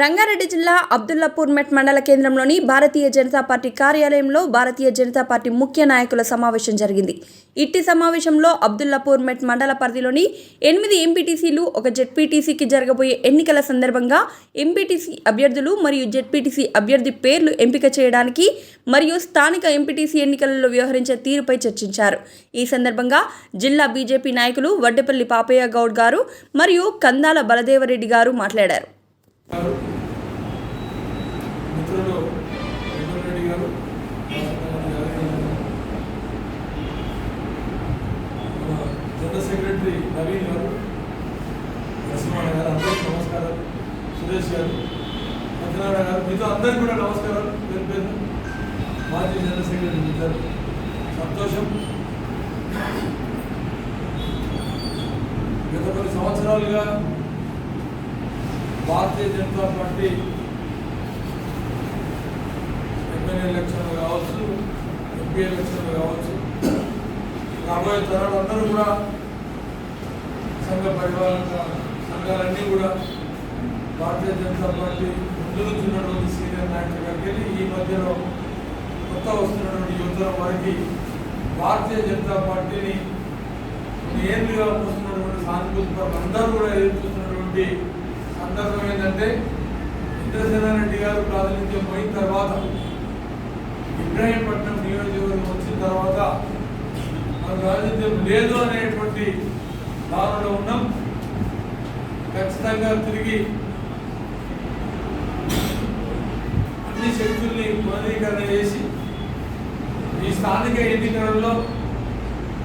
రంగారెడ్డి జిల్లా అబ్దుల్లాపూర్ మెట్ మండల కేంద్రంలోని భారతీయ జనతా పార్టీ కార్యాలయంలో భారతీయ జనతా పార్టీ ముఖ్య నాయకుల సమావేశం జరిగింది. ఇట్టి సమావేశంలో అబ్దుల్లాపూర్ మెట్ మండల పరిధిలోని ఎనిమిది ఎంపీటీసీలు ఒక జెడ్పీటీసీకి జరగబోయే ఎన్నికల సందర్భంగా ఎంపీటీసీ అభ్యర్థులు మరియు జెడ్పీటీసీ అభ్యర్థి పేర్లు ఎంపిక చేయడానికి మరియు స్థానిక ఎంపీటీసీ ఎన్నికలలో వ్యవహరించే తీరుపై చర్చించారు. ఈ సందర్భంగా జిల్లా బీజేపీ నాయకులు వడ్డెపల్లి పాపయ్య గౌడ్ గారు మరియు కందాల బలదేవరెడ్డి గారు మాట్లాడారు. గారు మిత్రులు రెడ్డి గారు జనరల్ సెక్రటరీ నవీన్ గారు నరసింహ గారు అందరికీ నమస్కారం సురేష్ గారు సత్యనారాయణ గారు మీతో అందరికీ కూడా నమస్కారం పేరు పేరు మాజీ జనరల్ సెక్రటరీ ఇద్దరు సంతోషం. గత కొన్ని సంవత్సరాలుగా భారతీయ జనతా పార్టీ ఎమ్మెల్యే ఎలక్షన్లు కావచ్చు ఎంపీ ఎలక్షన్లు కావచ్చు రాబోయే తరాలు అందరూ కూడా సంఘ పరిపాలన సంఘాలన్నీ కూడా భారతీయ జనతా పార్టీ ముందుకున్నటువంటి సీనియర్ నాయకుల దగ్గరికి వెళ్ళి ఈ మధ్యలో కొత్త వస్తున్నటువంటి యువతల వారికి భారతీయ జనతా పార్టీని నేరుగా వస్తున్నటువంటి సానుభూతి అందరూ కూడా ఎదురు చూస్తున్నటువంటి సందర్భం ఏంటంటే ఇంద్రసేనారెడ్డి గారు ప్రాతినిధ్యం పోయిన తర్వాత ఇబ్రాహీంపట్నం నియోజకవర్గం వచ్చిన తర్వాత మన ప్రాతినిధ్యం లేదు అనేటువంటి భావనలో ఉన్నాం. ఖచ్చితంగా తిరిగి అన్ని శక్తుల్ని పునరీకరణ చేసి ఈ స్థానిక ఎన్నికలలో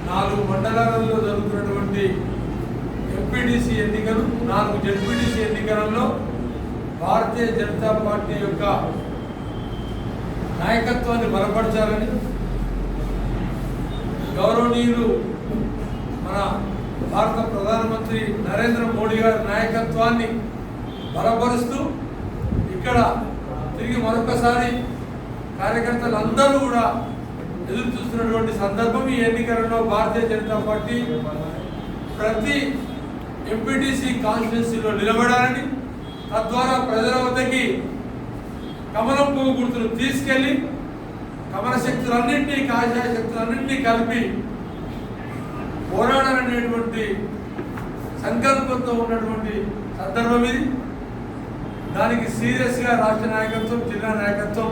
నాలుగు మండలాలలో జరుగుతున్నటువంటి ఎంపీటీసీ ఎన్నికలు నాలుగు జడ్పీటీసీ ఎన్నికలలో భారతీయ జనతా పార్టీ యొక్క నాయకత్వాన్ని బలపరచాలని గౌరవనీయులు మన భారత ప్రధానమంత్రి నరేంద్ర మోడీ గారి నాయకత్వాన్ని బలపరుస్తూ ఇక్కడ తిరిగి మరొకసారి కార్యకర్తలు అందరూ కూడా ఎదురు చూస్తున్నటువంటి సందర్భం ఈ ఎన్నికలలో భారతీయ జనతా పార్టీ ప్రతి ఎంపీటీసీ కాన్స్టిట్యున్సీలో నిలబడాలని తద్వారా ప్రజల వద్దకి కమలం పువ్వు గుర్తులు తీసుకెళ్ళి కమల శక్తులన్నింటినీ కాషాయ శక్తులన్నింటినీ కలిపి పోరాడాలనేటువంటి సంకల్పంతో ఉన్నటువంటి సందర్భం ఇది. దానికి సీరియస్గా రాష్ట్ర నాయకత్వం జిల్లా నాయకత్వం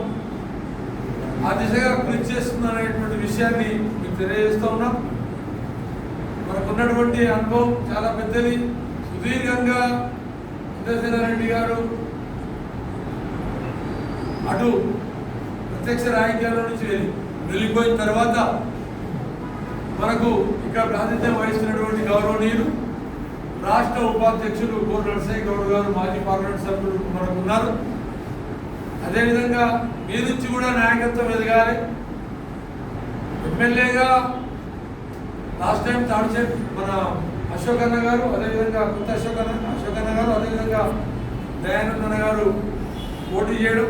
ఆ దిశగా కృషి చేస్తుందనేటువంటి విషయాన్ని మీకు తెలియజేస్తూ ఉన్నాం. మనకున్నటువంటి అనుభవం చాలా పెద్దది. సుదీర్ఘంగా ఇంద్రసేనారెడ్డి గారు అటు ప్రత్యక్ష రాజకీయాల నుంచి వెళ్ళిపోయిన తర్వాత మనకు ఇక్కడ ప్రాతినిధ్యం వహిస్తున్నటువంటి గౌరవనీయులు రాష్ట్ర ఉపాధ్యక్షులు గోర్ నరసయ్య గౌడ్ గారు మాజీ పార్లమెంట్ సభ్యులు మనకు ఉన్నారు. అదేవిధంగా మీ నుంచి కూడా నాయకత్వం ఎదగాలి. ఎమ్మెల్యేగా లాస్ట్ టైం థర్డ్ సెట్ మన అశోక్ అన్న గారు అదేవిధంగా కొత్త అశోక్ అన్న అశోక్ అన్న గారు అదేవిధంగా దయానంద్ అన్న గారు పోటీ చేయడం.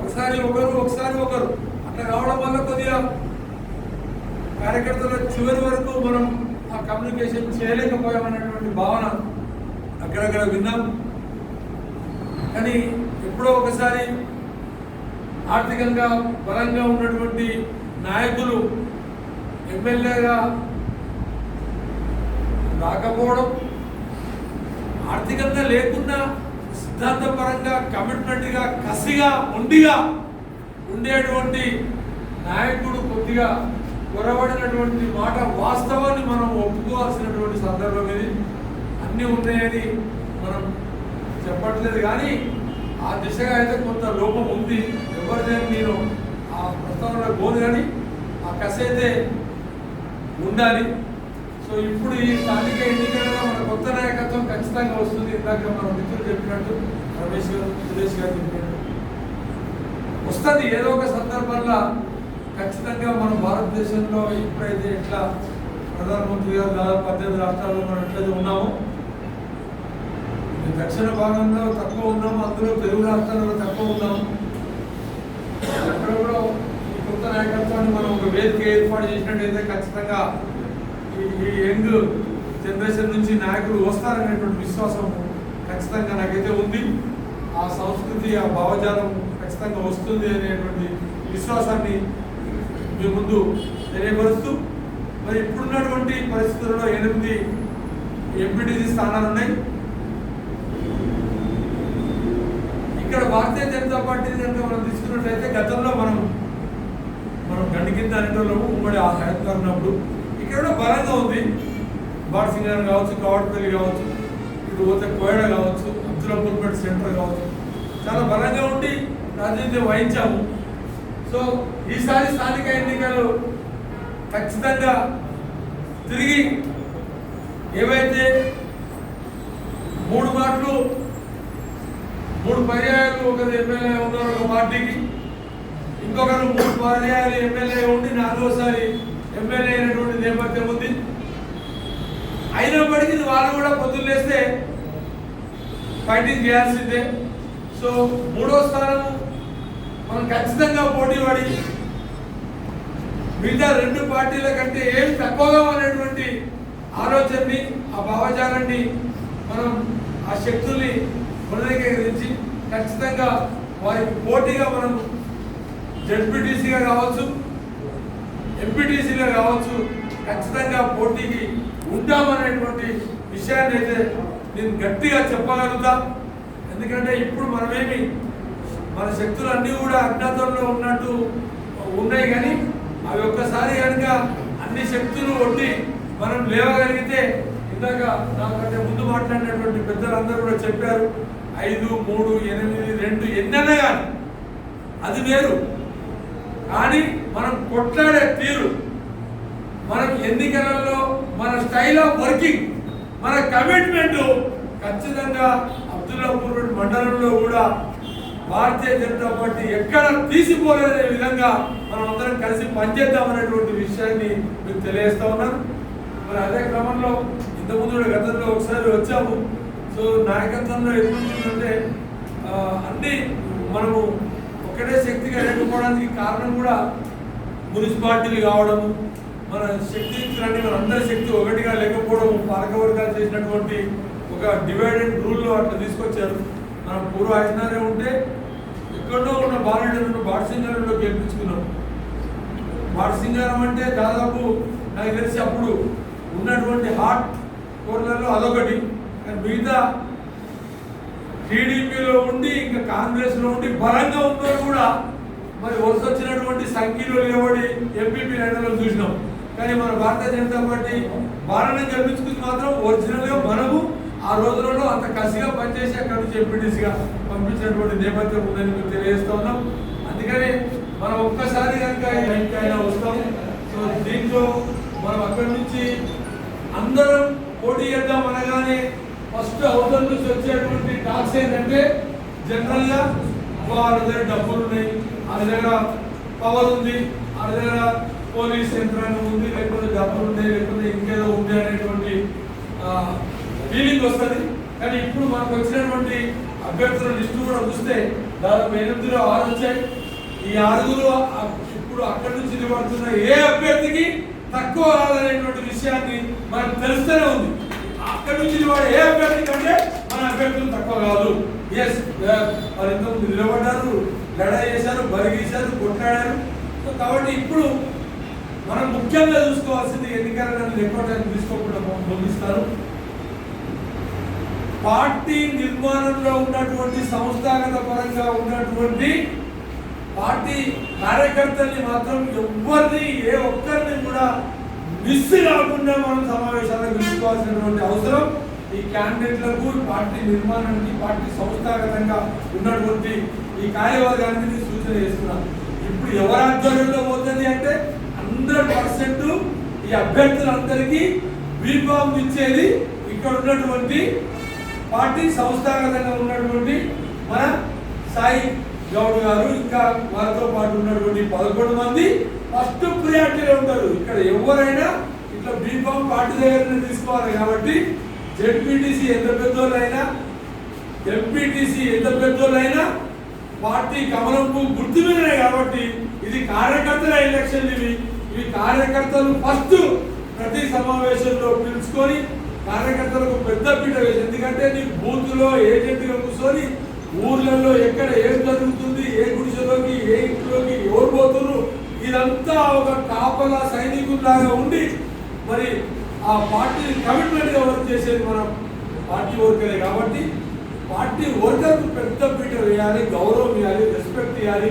ఒకసారి ఒకరు ఒకసారి ఒకరు. అట్లా రావడం వల్ల కొద్దిగా కార్యకర్తల చివరి వరకు మనం ఆ కమ్యూనికేషన్ చేయలేకపోయామనేటువంటి భావన అక్కడక్కడ విన్నాం. కానీ ఎప్పుడో ఒకసారి ఆర్థికంగా బలంగా ఉన్నటువంటి నాయకులు ఎమ్మెల్యేగా రాకపోవడం ఆర్థికంగా లేకున్నా సిద్ధాంతపరంగా కమిట్మెంట్గా కసిగా ఉండిగా ఉండేటువంటి నాయకుడు కొద్దిగా కొరబడినటువంటి మాట వాస్తవాన్ని మనం ఒప్పుకోవాల్సినటువంటి సందర్భం ఇది. అన్నీ ఉన్నాయని మనం చెప్పట్లేదు కానీ ఆ దిశగా అయితే కొంత లోపం ఉంది. ఎవరిదైనా నేను ఆ ప్రస్తావనలో పోదు కానీ ఆ కసి అయితే ఉండాలి. సో ఇప్పుడు ఈ స్థానిక ఎన్నికలలో మన కొత్త నాయకత్వం ఖచ్చితంగా వస్తుంది. ఇందాక మన మిత్రులు చెప్పినట్టు రమేష్ గారు సురేష్ గారు చెప్పినట్టు. వస్తుంది. ఏదో ఒక సందర్భంలో ఖచ్చితంగా మన భారతదేశంలో ఇప్పుడైతే ఎట్లా ప్రధానమంత్రి గారు దాదాపు పద్దెనిమిది రాష్ట్రాల్లో మనం ఎట్లయితే ఉన్నామో దక్షిణ భాగంలో తక్కువ ఉన్నాము అందులో తెలుగు రాష్ట్రాల్లో తక్కువ ఉన్నాము అక్కడ కూడా ఈ కొత్త నాయకత్వాన్ని మనం ఒక వేదిక ఏర్పాటు చేసినట్టయితే ఖచ్చితంగా ఈ- ఈ యంగ్ జనరేషన్ నుంచి నాయకులు వస్తారనేటువంటి విశ్వాసం ఖచ్చితంగా నాకైతే ఉంది. ఆ సంస్కృతి ఆ భావజాలం ఖచ్చితంగా వస్తుంది అనేటువంటి విశ్వాసాన్ని మీ ముందు తెలియపరుస్తూ మరి ఇప్పుడున్నటువంటి పరిస్థితుల్లో ఎనిమిది ఎంపీటీసీ స్థానాలు ఉన్నాయి. ఇక్కడ భారతీయ జనతా పార్టీ కనుక మనం తీసుకున్నట్లయితే గతంలో మనం కింద అనేటోళ్ళము ఉమ్మడి ఆ హైదరాబాద్ ఉన్నప్పుడు ఇక్కడ కూడా బలంగా ఉంది. బాడ్ సింగర్ కావచ్చు కావడపల్లి కావచ్చు ఇటు పోతే కోయడ కావచ్చు అబ్దుల్లాపూర్పేట సెంటర్ కావచ్చు. చాలా బలంగా ఉండి రాజకీయం వహించాము. సో ఈసారి స్థానిక ఎన్నికలు ఖచ్చితంగా తిరిగి ఏవైతే మూడు మాటలు మూడు పర్యాయాలు ఒక ఎమ్మెల్యే ఉన్నారు ఒక పార్టీకి ఇంకొకరు మూడు పర్యాయాలు ఎమ్మెల్యే ఉండి నాలుగోసారి ఎమ్మెల్యే అయినటువంటి నేపథ్యం ఉంది. అయినప్పటికీ వాళ్ళు కూడా పొద్దున్నేస్తే ఫైటింగ్ చేయాల్సిందే. సో మూడో స్థానం మనం ఖచ్చితంగా పోటీ పడి మిగతా రెండు పార్టీల కంటే ఏం తక్కువగా అనేటువంటి ఆలోచనని ఆ భావజాలాన్ని మనం ఆ శక్తుల్ని పునరుద్ధరించి ఖచ్చితంగా వారికి పోటీగా మనం జడ్పీటీసీగా కావచ్చు ఎంపీటీసీగా కావచ్చు ఖచ్చితంగా పోటీకి ఉంటామనేటువంటి విషయాన్ని అయితే నేను గట్టిగా చెప్పగలుగుతా. ఎందుకంటే ఇప్పుడు మనమేమి మన శక్తులు అన్నీ కూడా అజ్ఞాతంలో ఉన్నట్టు ఉన్నాయి కానీ అవి ఒక్కసారి కనుక అన్ని శక్తులు ఒడ్డి మనం లేవగలిగితే ఇందాక నాకంటే ముందు మాట్లాడినటువంటి పెద్దలందరూ కూడా చెప్పారు ఐదు మూడు ఎనిమిది రెండు ఎన్నైనా కానీ అది వేరు. కానీ మనం కొట్లాడే తీరు మనం ఎన్నికలలో మన స్టైల్ ఆఫ్ వర్కింగ్ మన కమిట్మెంట్ ఖచ్చితంగా అబ్దుల్లాపూర్ మండలంలో కూడా భారతీయ జనతా పార్టీ ఎక్కడ తీసిపోలేదనే విధంగా మనం అందరం కలిసి పనిచేద్దామనేటువంటి విషయాన్ని మీకు తెలియజేస్తా ఉన్నాను. మరి అదే క్రమంలో ఇంతకుముందు కూడా గతంలో ఒకసారి వచ్చాము. సో నాయకత్వంలో ఎదుగుతుందంటే అన్ని మనము ఒకటే శక్తిగా లేకపోవడానికి కారణం కూడా మున్సిపాలిటీలు కావడము మన శక్తియుక్తులన్నీ మన అందరి శక్తి ఒకటిగా లేకపోవడం పాలకవర్గాలు చేసినటువంటి ఒక డివైడెడ్ రూల్లో అట్లా తీసుకొచ్చారు. మనం పూర్వ ఐదున్నరే ఉంటే ఎక్కడో ఉన్న బాలయ్య బాడసింగారంలో గెలిపించుకున్నాం. బాడసింగారం అంటే దాదాపు నాకు తెలిసి అప్పుడు ఉన్నటువంటి హాట్ కోర్లలో అదొకటి. కానీ మిగతా టీడీపీలో ఉండి ఇంకా కాంగ్రెస్లో ఉండి బలంగా ఉన్నది కూడా. మరి వరుస వచ్చినటువంటి సంఖ్యలో నిలబడి ఎంపీపీ లైన్లో చూసినాం. కానీ మన భారతీయ జనతా పార్టీ బాలను గెలిపించుకుని మాత్రం ఒరిజినల్గా మనము ఆ రోజులలో అంత కసిగా పనిచేసి అక్కడి నుంచి ఎంపీటీసీగా పంపించినటువంటి నేపథ్యం ఉందని మేము తెలియజేస్తా ఉన్నాం. అందుకని మనం ఒక్కసారి కనుక ఈ అయినా వస్తాం. సో దీంట్లో మనం అక్కడి నుంచి అందరం పోటీ చేద్దాం అనగానే ఫస్ట్ అవతల నుంచి వచ్చేటువంటి టాక్స్ ఏంటంటే జనరల్గా వాళ్ళ దగ్గర డబ్బులు ఉన్నాయి వాళ్ళ దగ్గర పవర్ ఉంది వాళ్ళ దగ్గర పోలీస్ యంత్రాంగం ఉంది లేకపోతే డబ్బులు ఉన్నాయి లేకపోతే ఇంకేదో ఉంది అనేటువంటి ఫీలింగ్ వస్తుంది. కానీ ఇప్పుడు మనకు వచ్చినటువంటి అభ్యర్థుల లిస్టు కూడా చూస్తే దాదాపు ఎనిమిదిలో ఆరు వచ్చాయి. ఈ ఆరుగురు ఇప్పుడు అక్కడి నుంచి నిలబడుతున్న ఏ అభ్యర్థికి తక్కువ రాదనేటువంటి విషయాన్ని మనకు తెలుస్తూనే ఉంది. అక్కడి నుంచి నిలబడే ఏ అభ్యర్థి కంటే మన అభ్యర్థులు తక్కువ కాదు. ఎస్ వాళ్ళు ఇంతకు నిలబడ్డారు లడాయి చేశారు బరిగేశారు కొట్లాడారు. సో కాబట్టి ఇప్పుడు మనం ముఖ్యంగా చూసుకోవాల్సింది ఎన్నికలను లెక్కోటానికి తీసుకోకుండా పంపిస్తారు పార్టీ నిర్మాణంలో ఉన్నటువంటి సంస్థాగత పరంగా ఉన్నటువంటి పార్టీ కార్యకర్తల్ని మాత్రం ఎవరిని ఏ ఒక్కరిని కూడా మిస్ కాకుండా మనం సమావేశాలకు తీసుకోవాల్సినటువంటి అవసరం. ఈ క్యాండిడేట్లకు పార్టీ నిర్మాణానికి పార్టీ సంస్థాగతంగా ఉన్నటువంటి ఈ కార్యవర్గానికి సూచన చేస్తున్నాను ఇప్పుడు ఎవరి ఆధ్వర్యంలో పోతుంది అంటే హండ్రెడ్ పర్సెంట్ ఈ అభ్యర్థులందరికీ బీఫామ్ ఇచ్చేది ఇక్కడ ఉన్నటువంటి పార్టీ సంస్థాగతంగా ఉన్నటువంటి మన సాయి గౌడ్ గారు ఇంకా వారితో పాటు ఉన్నటువంటి పదకొండు మంది ఫస్ట్ ప్రియారిటీలో ఉంటారు. ఇక్కడ ఎవరైనా ఇట్లా బీఫామ్ పార్టీ దగ్గర తీసుకోవాలి కాబట్టి జెడ్పీటీసీ ఎంత పెద్దోళ్ళైనా ఎంపీటీసీ ఎంత పెద్దోళ్ళైనా పార్టీ కమలంపు గుర్తు మీదనే కాబట్టి ఇది కార్యకర్తల ఎలక్షన్ ఇవి ఇవి కార్యకర్తలు ఫస్ట్ ప్రతి సమావేశంలో పిలుచుకొని కార్యకర్తలకు పెద్ద పీట వేసి ఎందుకంటే నీ బూత్లో ఏజెంట్గా కూర్చొని ఊర్లలో ఎక్కడ ఏం జరుగుతుంది ఏ గుడిసెలోకి ఏ ఇంట్లోకి ఎవరు పోతున్నారు? ఇదంతా ఒక కాపలా సైనికుల్లాగా ఉండి మరి ఆ పార్టీ కమిట్మెంట్గా వర్క్ చేసేది మనం పార్టీ వర్కరే కాబట్టి పార్టీ వర్కర్కు పెద్ద పీట వేయాలి గౌరవం ఇవ్వాలి రెస్పెక్ట్ ఇవ్వాలి.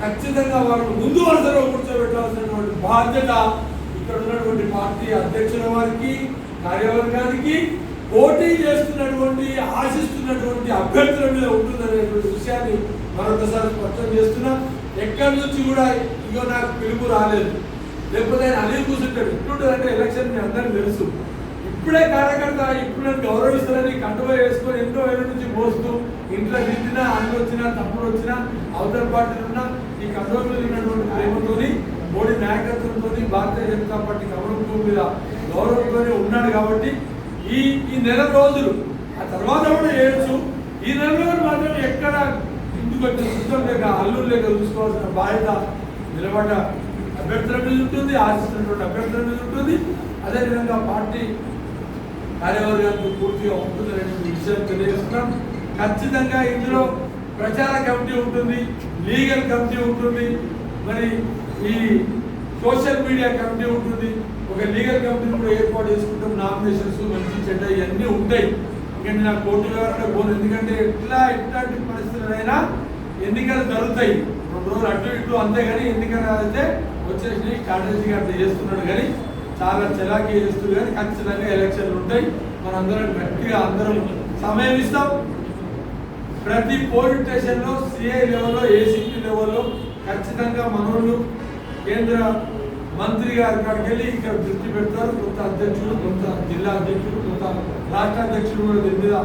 ఖచ్చితంగా వారిని ముందు వరుసలో కూర్చోబెట్టాల్సినటువంటి బాధ్యత ఇక్కడ ఉన్నటువంటి పార్టీ అధ్యక్షుల వారికి కార్యవర్గానికి పోటీ చేస్తున్నటువంటి ఆశిస్తున్నటువంటి అభ్యర్థుల మీద ఉంటుందనేటువంటి విషయాన్ని మరొకసారి స్పష్టం చేస్తున్నా. ఎక్కడి నుంచి కూడా ఇగో నాకు పిలుపు రాలేదు. లేకపోతే ఆయన అదే కూర్చుంటాడు. ఇట్లుంటుందంటే ఎలక్షన్ మీ అందరికీ తెలుసు. ఇప్పుడే కార్యకర్త ఇప్పుడు నన్ను గౌరవిస్తారని కండువా వేసుకొని ఎన్నో వేల నుంచి మోస్తూ ఇంట్లో తిట్టినా అన్ని వచ్చినా తప్పులు వచ్చినా అవతల పార్టీలు ఉన్నా ఈ కండువా ఉన్నటువంటి ప్రేమతోని మోడీ నాయకత్వంతో భారతీయ జనతా పార్టీ గౌరవం మీద గౌరవంతోనే ఉన్నాడు కాబట్టి ఈ ఈ నెల రోజులు ఆ తర్వాత కూడా చేయొచ్చు. ఈ నెల రోజులు మాత్రం ఎక్కడ ఇంటికి వచ్చిన సిద్ధం లేక అల్లులు లేక చూసుకోవాల్సిన బాధ్యత నిలబడ్డ అభ్యర్థుల మీద ఉంటుంది ఆశిస్తున్నటువంటి అభ్యర్థుల మీద ఉంటుంది. అదేవిధంగా పార్టీ కార్యవర్గానికి పూర్తిగా ఉంటుందనేటువంటి విషయం తెలియజేస్తున్నాం. ఖచ్చితంగా ఇందులో ప్రచార కమిటీ ఉంటుంది లీగల్ కమిటీ ఉంటుంది మరి ఈ సోషల్ మీడియా కమిటీ ఉంటుంది. ఒక లీగల్ కమిటీని కూడా ఏర్పాటు చేసుకుంటాం. నామినేషన్స్ మంచి చెడ్డ ఇవన్నీ ఉంటాయి. ఎందుకంటే నా కోర్టు వ్యవహారంలో పోను. ఎందుకంటే ఎట్లా ఎట్లాంటి పరిస్థితులైనా ఎన్నికలు జరుగుతాయి. రెండు రోజులు అటు ఇటు అంతే కానీ ఎన్నికలు అయితే వచ్చేసి స్ట్రాటజీ అట్లా చేస్తున్నాడు కానీ చాలా చలాకీ చేస్తుంది కానీ ఖచ్చితంగా ఎలక్షన్లు ఉంటాయి. మనందరం గట్టిగా అందరం సమయం ఇస్తాం. ప్రతి పోలీస్ స్టేషన్లో సిఐ లెవెల్లో ఏసీపీ లెవెల్లో ఖచ్చితంగా మనోళ్ళు కేంద్ర మంత్రి గారి కాడికి వెళ్ళి ఇక్కడ దృష్టి పెడతారు. కొంత అధ్యక్షుడు కొంత జిల్లా అధ్యక్షుడు కొంత రాష్ట్ర అధ్యక్షుడు కూడా దీని మీద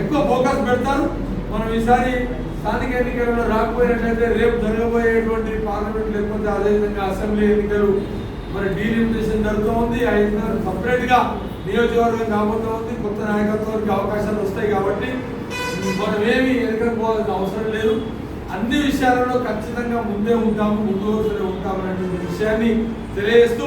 ఎక్కువ ఫోకస్ పెడతారు. మనం ఈసారి స్థానిక ఎన్నికల్లో రాకపోయినట్లయితే రేపు జరగబోయేటువంటి పార్లమెంట్ లేకపోతే అదేవిధంగా అసెంబ్లీ ఎన్నికలు మరి డీలిమిటేషన్ జరుగుతూ ఉంది. ఐదు సపరేట్గా నియోజకవర్గం కాబోతూ ఉంది. కొత్త నాయకత్వానికి అవకాశాలు వస్తాయి కాబట్టి మనం ఏమి అవసరం లేదు. అన్ని విషయాలలో ఖచ్చితంగా ముందే ఉంటాము ముందు రోజులే ఉంటాము అనేటువంటి విషయాన్ని తెలియజేస్తూ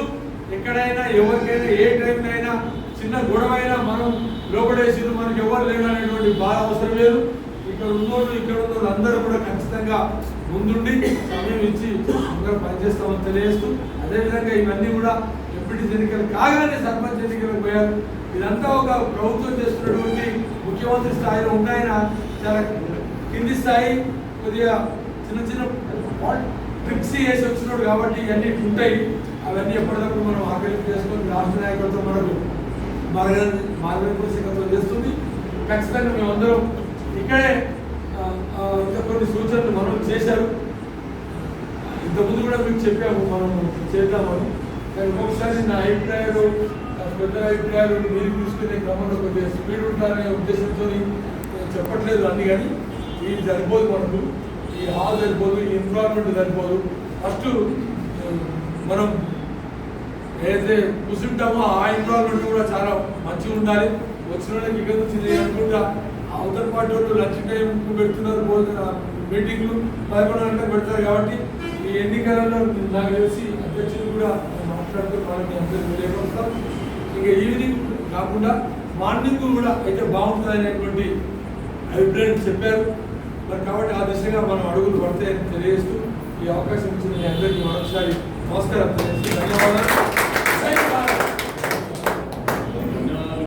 ఎక్కడైనా ఎవరికైనా ఏ టైంలో అయినా చిన్న గొడవ అయినా మనం లోపడేసి మనకి ఎవరు లేరు అనేటువంటి బాధ అవసరం లేదు. ఇక్కడ ఉన్నోళ్ళు ఇక్కడ ఉన్నోళ్ళు అందరూ కూడా ఖచ్చితంగా ముందుండి సమయం ఇచ్చి అందరూ పనిచేస్తామని తెలియజేస్తూ అదేవిధంగా ఇవన్నీ కూడా ఎంపీటీసీ ఎన్నికలు కాగానే సర్పంచ్ ఎన్నికలకు పోయారు. ఇదంతా ఒక ప్రభుత్వం చేస్తున్నటువంటి ముఖ్యమంత్రి స్థాయిలో ఉన్నాయన చాలా కింది స్థాయి కొద్దిగా చిన్న చిన్న ట్రిక్స్ వేసి వచ్చినాడు కాబట్టి ఇవన్నీ ఉంటాయి. అవన్నీ ఎప్పటికప్పుడు మనం ఆకలింపు చేసుకొని రాష్ట్ర నాయకులతో మనకు మార్గ మార్గదర్శకత్వం చేస్తుంది. ఖచ్చితంగా మేమందరం ఇక్కడే ఇంకా కొన్ని సూచనలు మనం చేశారు. ఇంతకుముందు కూడా మీకు చెప్పాము మనం చేద్దామని. కానీ ఒకసారి నా అభిప్రాయాలు పెద్ద అభిప్రాయాలు మీరు తీసుకునే క్రమంలో కొద్దిగా స్పీడ్ ఉంటారనే ఉద్దేశంతో చెప్పట్లేదు అన్ని కానీ. ఇది సరిపోదు మనకు. ఈ హాల్ సరిపోదు ఈ ఎన్విరాన్మెంట్ సరిపోదు. ఫస్ట్ మనం ఏదైతే కూర్చుంటామో ఆ ఎన్విరాన్మెంట్ కూడా చాలా మంచిగా ఉండాలి. వచ్చిన వాళ్ళకి ఇక్కడ నుంచి అనుకుంటా. అవతల పార్టీ వాళ్ళు లంచ్ టైం పెడుతున్నారు భోజన మీటింగ్లు పదకొండు గంటలకు పెడతారు కాబట్టి ఈ ఎన్నికలలో నాకు తెలిసి అధ్యక్షులు కూడా మాట్లాడుతూ వాళ్ళకి అందరికీ తెలియపరుస్తాం ఇంకా ఈవినింగ్ కాకుండా మార్నింగ్ కూడా అయితే బాగుంటుంది అనేటువంటి అభిప్రాయం చెప్పారు. మరి కాబట్టి ఆ దిశగా మనం అడుగులు పడతాయని తెలియజేస్తూ ఈ అవకాశం ఇచ్చిన మీ అందరికీ మరొకసారి నమస్కారం. తెలియజేస్తూ ధన్యవాదాలు.